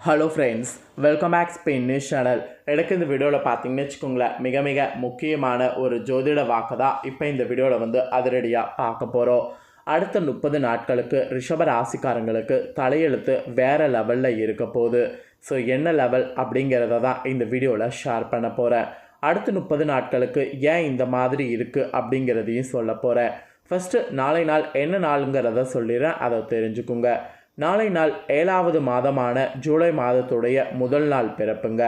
Hello friends welcome back Spain news channel எனக்கு இந்த வீடியோவில் பார்த்தீங்கன்னு வச்சுக்கோங்களேன் மிக மிக முக்கியமான ஒரு ஜோதிட வாக்கு தான் இப்போ இந்த வீடியோவில் வந்து அதிரடியாக பார்க்க போகிறோம் அடுத்த முப்பது நாட்களுக்கு ரிஷப ராசிக்காரங்களுக்கு தலையெழுத்து வேறு லெவலில் இருக்க போகுது. ஸோ என்ன லெவல் அப்படிங்கிறத தான் இந்த வீடியோவில் ஷேர் பண்ண போகிறேன் அடுத்த முப்பது நாட்களுக்கு ஏன் இந்த மாதிரி இருக்குது அப்படிங்கிறதையும் சொல்ல போகிறேன் ஃபஸ்ட்டு நாளை நாள் என்ன நாளுங்கிறத சொல்லிடுறேன். அதை தெரிஞ்சுக்குங்க. நாளை நாள் ஏழாவது மாதமான ஜூலை மாதத்துடைய முதல் நாள் பிறப்புங்க.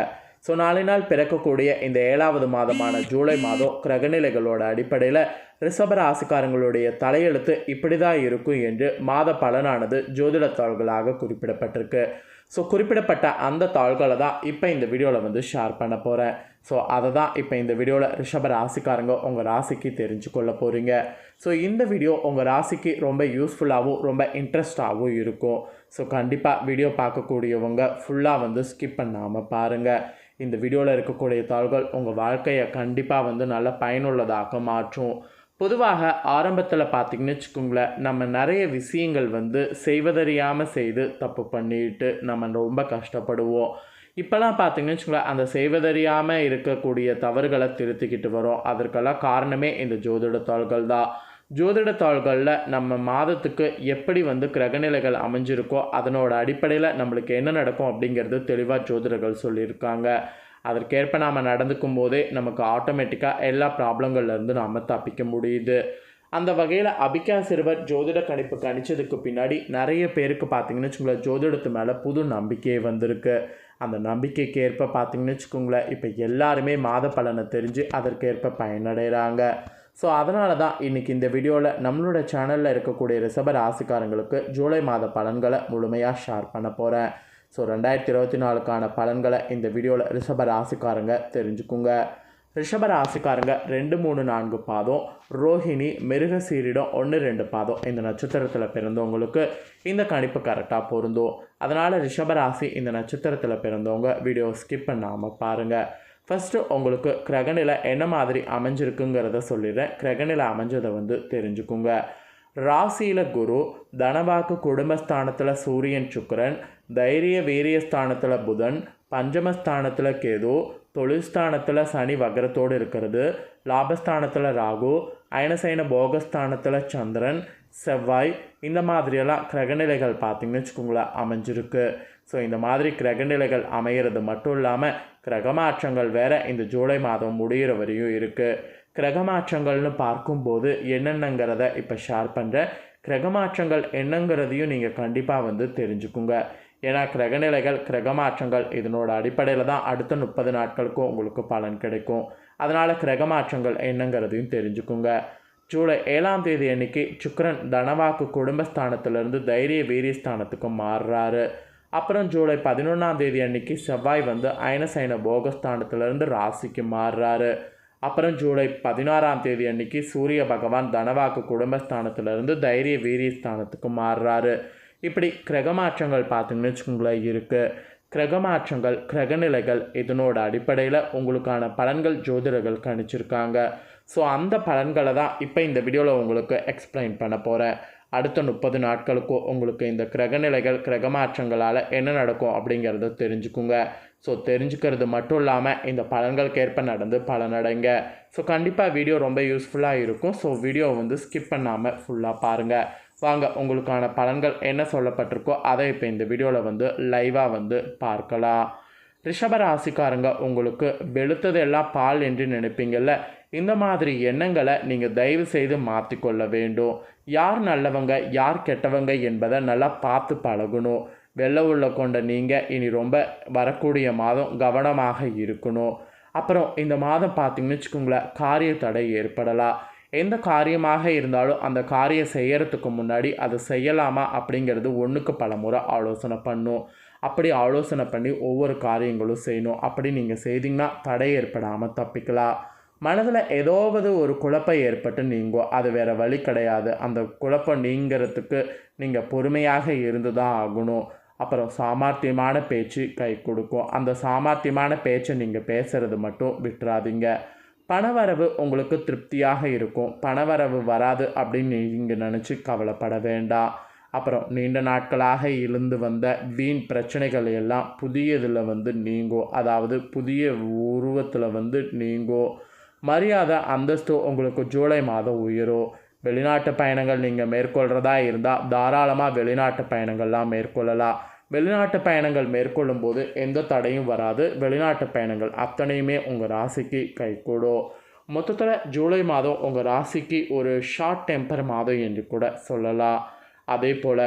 ஸோ நாளை நாள் பிறக்கக்கூடிய இந்த ஏழாவது மாதமான ஜூலை மாதம் கிரகநிலைகளோட அடிப்படையில் ரிஷப ராசிக்காரங்களுடைய தலையெழுத்து இப்படி தான் இருக்கும் என்று மாத பலனானது ஜோதிடத்தாள்களாக குறிப்பிடப்பட்டிருக்கு. ஸோ குறிப்பிடப்பட்ட அந்த தாள்களை தான் இப்போ இந்த வீடியோவில் வந்து ஷேர் பண்ண போகிறேன் ஸோ அதை தான் இப்போ இந்த வீடியோவில் ரிஷப ராசிக்காரங்க உங்கள் ராசிக்கு தெரிஞ்சு கொள்ள போகிறீங்க ஸோ இந்த வீடியோ உங்கள் ராசிக்கு ரொம்ப யூஸ்ஃபுல்லாகவும் ரொம்ப இன்ட்ரெஸ்டாகவும் இருக்கும். ஸோ கண்டிப்பாக வீடியோ பார்க்கக்கூடியவங்க ஃபுல்லாக வந்து ஸ்கிப் பண்ணாமல் பாருங்கள் இந்த வீடியோவில் இருக்கக்கூடிய தாள்கள் உங்கள் வாழ்க்கையை கண்டிப்பாக வந்து நல்ல பயனுள்ளதாக மாற்றும். பொதுவாக ஆரம்பத்தில் பார்த்தீங்கன்னு வச்சுக்கோங்களேன் நம்ம நிறைய விஷயங்கள் வந்து செய்வதறியாமல் செய்து தப்பு பண்ணிட்டு நம்ம ரொம்ப கஷ்டப்படுவோம். இப்போல்லாம் பார்த்திங்கன்னு வச்சுக்கோங்களேன் அந்த செய்வதறியாமல் இருக்கக்கூடிய தவறுகளை திருத்திக்கிட்டு வரோம். அதற்கெல்லாம் காரணமே இந்த ஜோதிடத்தாள்கள் தான். ஜோதிடத்தாள்களில் நம்ம மாதத்துக்கு எப்படி வந்து கிரகநிலைகள் அமைஞ்சிருக்கோ அதனோட அடிப்படையில் நம்மளுக்கு என்ன நடக்கும் அப்படிங்கிறது தெளிவாக ஜோதிடர்கள் சொல்லியிருக்காங்க. அதற்கேற்ப நாம் நடந்துக்கும் போதே நமக்கு ஆட்டோமேட்டிக்காக எல்லா ப்ராப்ளங்கள்லேருந்து நாம் தப்பிக்க முடியுது. அந்த வகையில் அபிகா சிறுவர் ஜோதிட கணிப்பு கணிச்சதுக்கு பின்னாடி நிறைய பேருக்கு பார்த்தீங்கன்னு வச்சுக்கோங்களேன் ஜோதிடத்து மேலே புது நம்பிக்கையே வந்திருக்கு. அந்த நம்பிக்கைக்கு ஏற்ப பார்த்திங்கன்னு வச்சுக்கோங்களேன் இப்போ எல்லாருமே மாத பலனை தெரிஞ்சு அதற்கேற்ப பயனடைகிறாங்க ஸோ அதனால தான் இன்றைக்கி இந்த வீடியோவில் நம்மளோட சேனலில் இருக்கக்கூடிய ரிசப ராசிக்காரங்களுக்கு ஜூலை மாத பலன்களை முழுமையாக ஷேர் பண்ண போகிறேன் ஸோ ரெண்டாயிரத்தி இருபத்தி நாலுக்கான பலன்களை இந்த வீடியோவில் ரிஷப ராசிக்காரங்க தெரிஞ்சுக்குங்க. ரிஷப ராசிக்காரங்க ரெண்டு மூணு நான்கு பாதம். ரோஹிணி மிருகசீரிடம் ஒன்று ரெண்டு பாதம் இந்த நட்சத்திரத்தில் பிறந்தவங்களுக்கு இந்த கணிப்பு கரெக்டாக பொருந்தும். அதனால் ரிஷப ராசி இந்த நட்சத்திரத்தில் பிறந்தவங்க வீடியோ ஸ்கிப் பண்ணாமல் பாருங்கள் ஃபஸ்ட்டு உங்களுக்கு கிரகநிலை என்ன மாதிரி அமைஞ்சிருக்குங்கிறத சொல்லிடுறேன். கிரகநிலை அமைஞ்சதை வந்து தெரிஞ்சுக்குங்க. ராசியில் குரு தனவாக்கு குடும்பஸ்தானத்தில் சூரியன் சுக்கரன் தைரிய வீரியஸ்தானத்தில் புதன் பஞ்சமஸ்தானத்தில் கேது தொழில்ஸ்தானத்தில் சனி வகரத்தோடு இருக்கிறது லாபஸ்தானத்தில் ராகு அயனசைன போகஸ்தானத்தில் சந்திரன் செவ்வாய் இந்த மாதிரியெல்லாம் கிரகநிலைகள் பார்த்திங்கன்னு வச்சுக்கோங்களேன் அமைஞ்சிருக்கு. ஸோ இந்த மாதிரி கிரகநிலைகள் அமையிறது மட்டும் இல்லாமல் கிரகமாற்றங்கள் வேறு இந்த ஜூலை மாதம் முடிகிற வரையும் இருக்குது கிரகமாற்றங்கள்னு பார்க்கும்போது என்னென்னங்கிறத இப்போ ஷேர் பண்ணுறேன் கிரகமாற்றங்கள் என்னங்கிறதையும் நீங்கள் கண்டிப்பாக வந்து தெரிஞ்சுக்குங்க. ஏன்னா கிரகநிலைகள் கிரகமாற்றங்கள் இதனோட அடிப்படையில் தான் அடுத்த முப்பது நாட்களுக்கும் உங்களுக்கு பலன் கிடைக்கும். அதனால் கிரகமாற்றங்கள் என்னங்கிறதையும் தெரிஞ்சுக்குங்க. ஜூலை ஏழாம் தேதி அன்னைக்கு சுக்கரன் தனவாக்கு குடும்பஸ்தானத்திலிருந்து தைரிய வீரியஸ்தானத்துக்கு மாறுறாரு. அப்புறம் ஜூலை பதினொன்றாம் தேதி அன்னைக்கு செவ்வாய் வந்து அயனசைன போகஸ்தானத்திலிருந்து ராசிக்கு மாறுறாரு. அப்புறம் ஜூலை பதினாறாம் தேதி அன்னைக்கு சூரிய பகவான் தனவாக்கு குடும்பஸ்தானத்திலிருந்து தைரிய வீரியஸ்தானத்துக்கு மாறுறாரு. இப்படி கிரகமாற்றங்கள் பார்த்தீங்கன்னு வச்சுக்கோங்களேன் இருக்குது கிரகமாற்றங்கள் கிரகநிலைகள் இதனோட அடிப்படையில் உங்களுக்கான பலன்கள் ஜோதிடர்கள் கணிச்சிருக்காங்க. ஸோ அந்த பலன்களை தான் இப்போ இந்த வீடியோவில் உங்களுக்கு எக்ஸ்பிளைன் பண்ண போகிறேன் அடுத்த முப்பது நாட்களுக்கும் உங்களுக்கு இந்த கிரகநிலைகள் கிரகமாற்றங்களால் என்ன நடக்கும் அப்படிங்கிறத தெரிஞ்சுக்குங்க. ஸோ தெரிஞ்சுக்கிறது மட்டும் இல்லாமல் இந்த பலன்களுக்கேற்ப நடந்து பலனடைங்க. ஸோ கண்டிப்பாக வீடியோ ரொம்ப யூஸ்ஃபுல்லாக இருக்கும். ஸோ வீடியோ வந்து ஸ்கிப் பண்ணாமல் ஃபுல்லாக பாருங்கள் வாங்க உங்களுக்கான பலன்கள் என்ன சொல்லப்பட்டிருக்கோ அதை இப்போ இந்த வீடியோவில் வந்து லைவாக வந்து பார்க்கலாம். ரிஷபராசிக்காரங்க உங்களுக்கு வெளுத்தது எல்லாம் பால் என்று நினைப்பீங்கள்ல இந்த மாதிரி எண்ணங்களை நீங்கள் தயவு செய்து மாற்றிக்கொள்ள வேண்டும். யார் நல்லவங்க யார் கெட்டவங்க என்பதை நல்லா பார்த்து பழகணும். வெள்ளை உள்ள கொண்ட நீங்கள் இனி ரொம்ப வரக்கூடிய மாதம் கவனமாக இருக்கணும். அப்புறம் இந்த மாதம் பார்த்தீங்கன்னு வச்சுக்கோங்களேன் காரிய தடை ஏற்படலாம். எந்த காரியமாக இருந்தாலும் அந்த காரியம் செய்யறதுக்கு முன்னாடி அதை செய்யலாமா அப்படிங்கிறது ஒன்றுக்கு பல முறை ஆலோசனை பண்ணும். அப்படி ஆலோசனை பண்ணி ஒவ்வொரு காரியங்களும் செய்யணும். அப்படி நீங்கள் செய்தீங்கன்னா தடை ஏற்படாமல் தப்பிக்கலாம். மனதில் ஏதாவது ஒரு குழப்பம் ஏற்பட்டு நீங்கும் அது வேறு வழி கிடையாது. அந்த குழப்பம் நீங்கிறதுக்கு நீங்கள் பொறுமையாக இருந்து தான் ஆகணும். அப்புறம் சாமர்த்தியமான பேச்சு கை கொடுக்கும். அந்த சாமர்த்தியமான பேச்சை நீங்கள் பேசுகிறது மட்டும் விட்டுறாதீங்க. பணவரவு உங்களுக்கு திருப்தியாக இருக்கும். பணவரவு வராது அப்படின்னு நீங்கள் நினச்சி கவலைப்பட வேண்டாம். அப்புறம் நீண்ட நாட்களாக இருந்து வந்த வீண் பிரச்சனைகள் எல்லாம் புதியதில் வந்து நீங்கோ அதாவது புதிய உருவத்தில் வந்து நீங்கோ. மரியாதை அந்தஸ்து உங்களுக்கு ஜூலை மாதம் உயரும் வெளிநாட்டு பயணங்கள் நீங்கள் மேற்கொள்கிறதா இருந்தால் தாராளமாக வெளிநாட்டு பயணங்கள்லாம் மேற்கொள்ளலாம். வெளிநாட்டு பயணங்கள் மேற்கொள்ளும் போது எந்த தடையும் வராது. வெளிநாட்டு பயணங்கள் அத்தனையுமே உங்கள் ராசிக்கு கைகூடும் மொத்தத்தில் ஜூலை மாதம் உங்கள் ராசிக்கு ஒரு ஷார்ட் டெம்பர் மாதம் என்று கூட சொல்லலாம். அதே போல்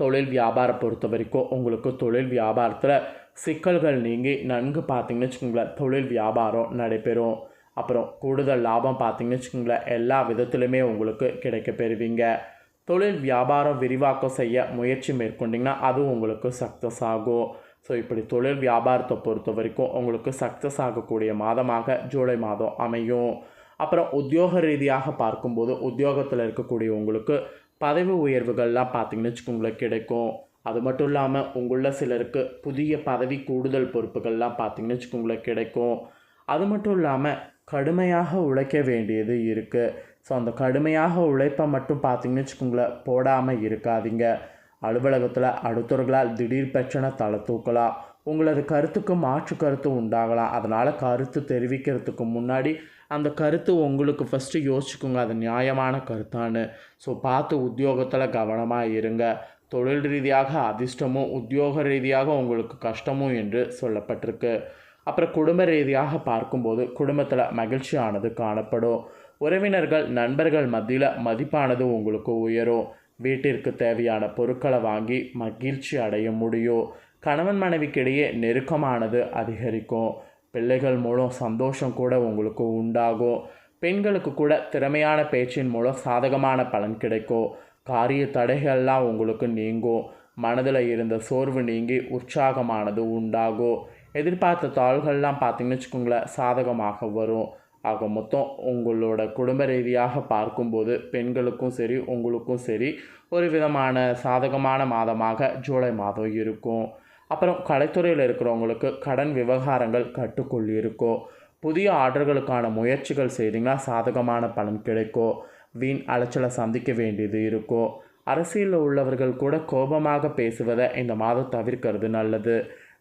தொழில் வியாபாரம் பொறுத்த வரைக்கும் உங்களுக்கு தொழில் வியாபாரத்தில் சிக்கல்கள் நீங்கி நன்கு பார்த்தீங்கன்னு வச்சுக்கோங்களேன் தொழில் வியாபாரம் நடைபெறும். அப்புறம் கூடுதல் லாபம் பார்த்தீங்கன்னு வச்சுக்கோங்களேன் எல்லா விதத்துலையுமே உங்களுக்கு கிடைக்க பெறுவீங்க. தொழில் வியாபாரம் விரிவாக்கம் செய்ய முயற்சி மேற்கொண்டிங்கன்னா அதுவும் உங்களுக்கு சக்ஸஸ் ஆகும். ஸோ இப்படி தொழில் வியாபாரத்தை பொறுத்த வரைக்கும் உங்களுக்கு சக்ஸஸ் ஆகக்கூடிய மாதமாக ஜூலை மாதம் அமையும். அப்புறம் உத்தியோக ரீதியாக பார்க்கும்போது உத்தியோகத்தில் இருக்கக்கூடிய உங்களுக்கு பதவி உயர்வுகள்லாம் பார்த்திங்கன்னு வச்சுக்கோங்களேன் கிடைக்கும். அது மட்டும் இல்லாமல் உங்களில் சிலருக்கு புதிய பதவி கூடுதல் பொறுப்புகள்லாம் பார்த்தீங்கன்னு வச்சுக்கோங்களேன் கிடைக்கும். அது மட்டும் இல்லாமல் கடுமையாக உழைக்க வேண்டியது இருக்குது ஸோ அந்த கடுமையாக உழைப்பை மட்டும் பார்த்தீங்கன்னு வச்சுக்கோங்களேன் போடாமல் இருக்காதீங்க. அலுவலகத்தில் அடுத்தவர்களால் திடீர் பிரச்சனை தலை தூக்கலாம். உங்களது கருத்துக்கு மாற்று கருத்து உண்டாகலாம். அதனால் கருத்து தெரிவிக்கிறதுக்கு முன்னாடி அந்த கருத்து உங்களுக்கு ஃபஸ்ட்டு யோசிச்சுக்கோங்க. அது நியாயமான கருத்தான்னு. ஸோ பார்த்து உத்தியோகத்தில் கவனமாக இருங்க. தொழில் ரீதியாக அதிர்ஷ்டமும் உத்தியோக ரீதியாக உங்களுக்கு கஷ்டமும் என்று சொல்லப்பட்டிருக்கு. அப்புறம் குடும்ப ரீதியாக பார்க்கும்போது குடும்பத்தில் மகிழ்ச்சியானது காணப்படும். உறவினர்கள் நண்பர்கள் மத்தியில் மதிப்பானது உங்களுக்கு உயரும். வீட்டிற்கு தேவையான பொருட்களை வாங்கி மகிழ்ச்சி அடைய முடியும். கணவன் மனைவிக்கிடையே நெருக்கமானது அதிகரிக்கும். பிள்ளைகள் மூலம் சந்தோஷம் கூட உங்களுக்கு உண்டாகும். பெண்களுக்கு கூட திறமையான பேச்சின் மூலம் சாதகமான பலன் கிடைக்கும். காரிய தடைகள்லாம் உங்களுக்கு நீங்கும். மனதில் இருந்த சோர்வு நீங்கி உற்சாகமானது உண்டாகும். எதிர்பார்த்த தாள்கள்லாம் பார்த்தீங்கன்னு வச்சுக்கோங்களேன் சாதகமாக வரும். ஆக மொத்தம் உங்களோட குடும்ப ரீதியாக பார்க்கும்போது பெண்களுக்கும் சரி உங்களுக்கும் சரி ஒரு விதமான சாதகமான மாதமாக ஜூலை மாதம் இருக்கும். அப்புறம் கலைத்துறையில் இருக்கிறவங்களுக்கு கடன் விவகாரங்கள் கட்டுக்குள் இருக்கோ புதிய ஆர்டர்களுக்கான முயற்சிகள் செய்தீங்கன்னா சாதகமான பலன் கிடைக்கும் வீண் அலைச்சலை சந்திக்க வேண்டியது இருக்கும் அரசியலில் உள்ளவர்கள் கூட கோபமாக பேசுவதை இந்த மாதம் தவிர்க்கிறது நல்லது.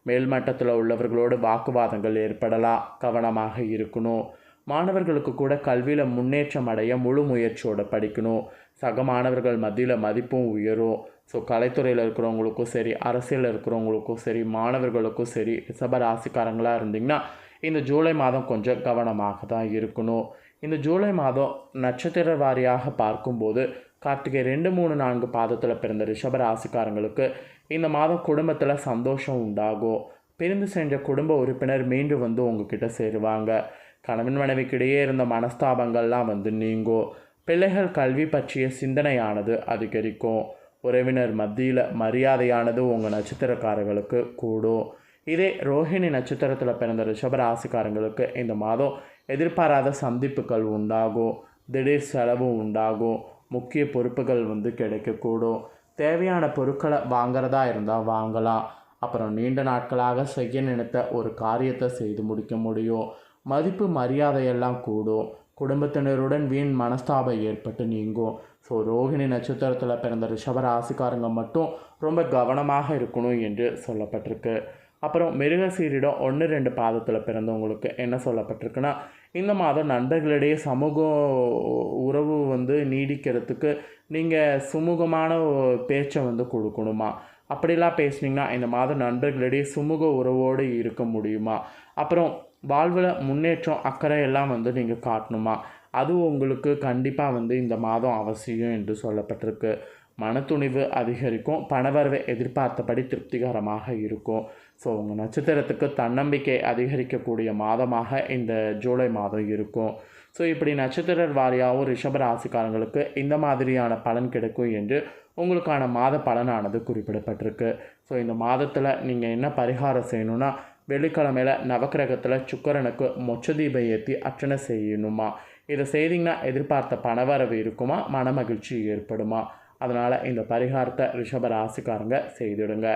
மேல்மட்டத்தில் உள்ளவர்களோடு வாக்குவாதங்கள் ஏற்படலாம் கவனமாக இருக்கணும். மாணவர்களுக்கு கூட கல்வியில் முன்னேற்றம் அடைய முழு முயற்சியோடு படிக்கணும். சக மாணவர்கள் மத்தியில் மதிப்பும் உயரும். ஸோ கலைத்துறையில் இருக்கிறவங்களுக்கும் சரி அரசியலில் இருக்கிறவங்களுக்கும் சரி மாணவர்களுக்கும் சரி ரிஷப ராசிக்காரங்களாக இருந்தீங்கன்னா இந்த ஜூலை மாதம் கொஞ்சம் கவனமாக தான் இருக்கணும். இந்த ஜூலை மாதம் நட்சத்திர வாரியாக பார்க்கும்போது கார்த்திகை ரெண்டு மூணு நான்கு பாதத்தில் பிறந்த ரிஷப ராசிக்காரங்களுக்கு இந்த மாதம் குடும்பத்தில் சந்தோஷம் உண்டாகும். பிரிந்து சென்ற குடும்ப உறுப்பினர் மீண்டும் வந்து உங்ககிட்ட சேருவாங்க. கணவன் மனைவிக்கிடையே இருந்த மனஸ்தாபங்கள்லாம் வந்து நீங்கும். பிள்ளைகள் கல்வி பற்றிய சிந்தனையானது அதிகரிக்கும். உறவினர் மத்தியில் மரியாதையானது உங்கள் நட்சத்திரக்காரர்களுக்கு கூடும். இதே ரோஹிணி நட்சத்திரத்தில் பிறந்த ரிஷபராசிக்காரங்களுக்கு இந்த மாதம் எதிர்பாராத சந்திப்புகள் உண்டாகும். திடீர் செலவு உண்டாகும். முக்கிய பொறுப்புகள் வந்து கிடைக்கக்கூடும். தேவையான பொருட்களை வாங்கிறதா இருந்தால் வாங்கலாம். அப்புறம் நீண்ட நாட்களாக செய்ய நினைத்த ஒரு காரியத்தை செய்து முடிக்க முடியும். மதிப்பு மரியாதையெல்லாம் கூடும். குடும்பத்தினருடன் வீண் மனஸ்தாபம் ஏற்பட்டு நீங்கும் ஸோ ரோகிணி நட்சத்திரத்தில் பிறந்த ரிஷபராசிக்காரங்க மட்டும் ரொம்ப கவனமாக இருக்கணும் என்று சொல்லப்பட்டிருக்கு. அப்புறம் மிருகசீரிடம் ஒன்று ரெண்டு பாதத்தில் பிறந்தவங்களுக்கு என்ன சொல்லப்பட்டிருக்குன்னா இந்த மாதம் நண்பர்களிடையே சமூக உறவு வந்து நீடிக்கிறதுக்கு நீங்கள் சுமூகமான பேச்சை வந்து கொடுக்கணுமா? அப்படிலாம் பேசுனீங்கன்னா இந்த மாதம் நண்பர்களிடையே சுமூக உறவோடு இருக்க முடியுமா? அப்புறம் வாழ்வில் முன்னேற்றம் அக்கறை எல்லாம் வந்து நீங்கள் காட்டணுமா? அது உங்களுக்கு கண்டிப்பாக வந்து இந்த மாதம் அவசியம் என்று சொல்லப்பட்டிருக்கு. மனத்துணிவு அதிகரிக்கும் பணவரவை எதிர்பார்த்தபடி திருப்திகரமாக இருக்கும். ஸோ உங்கள் நட்சத்திரத்துக்கு தன்னம்பிக்கை அதிகரிக்கக்கூடிய மாதமாக இந்த ஜூலை மாதம் இருக்கும். ஸோ இப்படி நட்சத்திர வாரியாகவும் ரிஷப ராசிக்காரங்களுக்கு இந்த மாதிரியான பலன் கிடைக்கும் என்று உங்களுக்கான மாத பலனானது குறிப்பிடப்பட்டிருக்கு. ஸோ இந்த மாதத்தில் நீங்கள் என்ன பரிகாரம் செய்யணுன்னா வெள்ளிக்கிழமையில் நவக்கிரகத்தில் சுக்கரனுக்கு மொச்சதீபம் ஏற்றி அர்ச்சனை செய்யணுமா? இதை செய்தீங்கன்னா எதிர்பார்த்த பணவரவு இருக்குமா? மனமகிழ்ச்சி ஏற்படுமா? அதனால் இந்த பரிகாரத்தை ரிஷப ராசிக்காரங்க செய்திடுங்க.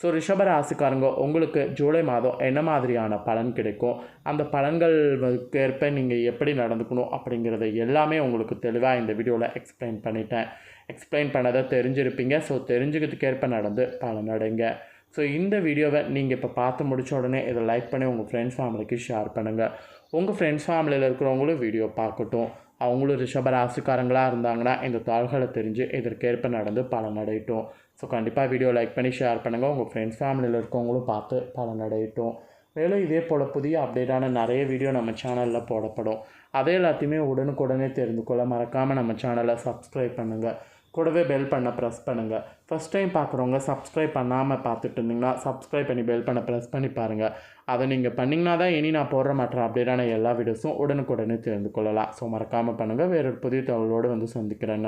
ஸோ ரிஷப ராசிக்காரங்க உங்களுக்கு ஜூலை மாதம் என்ன மாதிரியான பலன் கிடைக்கும்? அந்த பலன்களுக்கேற்ப நீங்கள் எப்படி நடந்துக்கணும் அப்படிங்கிறத எல்லாமே உங்களுக்கு தெளிவாக இந்த வீடியோவில் எக்ஸ்பிளைன் பண்ணிட்டேன். எக்ஸ்பிளைன் பண்ணதை தெரிஞ்சிருப்பீங்க. ஸோ தெரிஞ்சுக்கிறதுக்கேற்ப நடந்து பலனடைங்க. ஸோ இந்த வீடியோவை நீங்கள் இப்போ பார்த்து முடிச்ச உடனே இதை லைக் பண்ணி உங்கள் ஃப்ரெண்ட்ஸ் ஃபேமிலிக்கு ஷேர் பண்ணுங்கள் உங்கள் ஃப்ரெண்ட்ஸ் ஃபேமிலியில் இருக்கிறவங்களும் வீடியோ பார்க்கட்டும். அவங்களும் ரிஷப ராசிக்காரங்களாக இருந்தாங்கன்னா இந்த தாள்களை தெரிஞ்சு இதற்கேற்ப நடந்து பலனடையட்டும் ஸோ கண்டிப்பாக வீடியோ லைக் பண்ணி ஷேர் பண்ணுங்கள் உங்கள் ஃப்ரெண்ட்ஸ் ஃபேமிலியில் இருக்கவங்களும் பார்த்து பலனடையட்டும் மேலும் இதே போல் புதிய அப்டேட்டான நிறைய வீடியோ நம்ம சேனலில் போடப்படும். அதே எல்லாத்தையுமே உடனுக்குடனே தெரிந்து கொள்ள மறக்காமல் நம்ம சேனலை சப்ஸ்கிரைப் பண்ணுங்கள் கூடவே பெல் பண்ண ப்ரெஸ் பண்ணுங்கள் ஃபஸ்ட் டைம் பார்க்குறவங்க சப்ஸ்கிரைப் பண்ணாமல் பார்த்துட்டு இருந்தீங்கன்னா சப்ஸ்கிரைப் பண்ணி பெல் பண்ண ப்ரெஸ் பண்ணி பாருங்கள் அதை நீங்கள் பண்ணிங்கன்னா தான் இனி நான் போடுற மாற்ற அப்டேட்டான எல்லா வீடியோஸும் உடனுக்குடனே தெரிந்து கொள்ளலாம். ஸோ மறக்காமல் பண்ணுங்கள் வேறொரு புதிய தகவலோடு வந்து சந்திக்கிறேன்.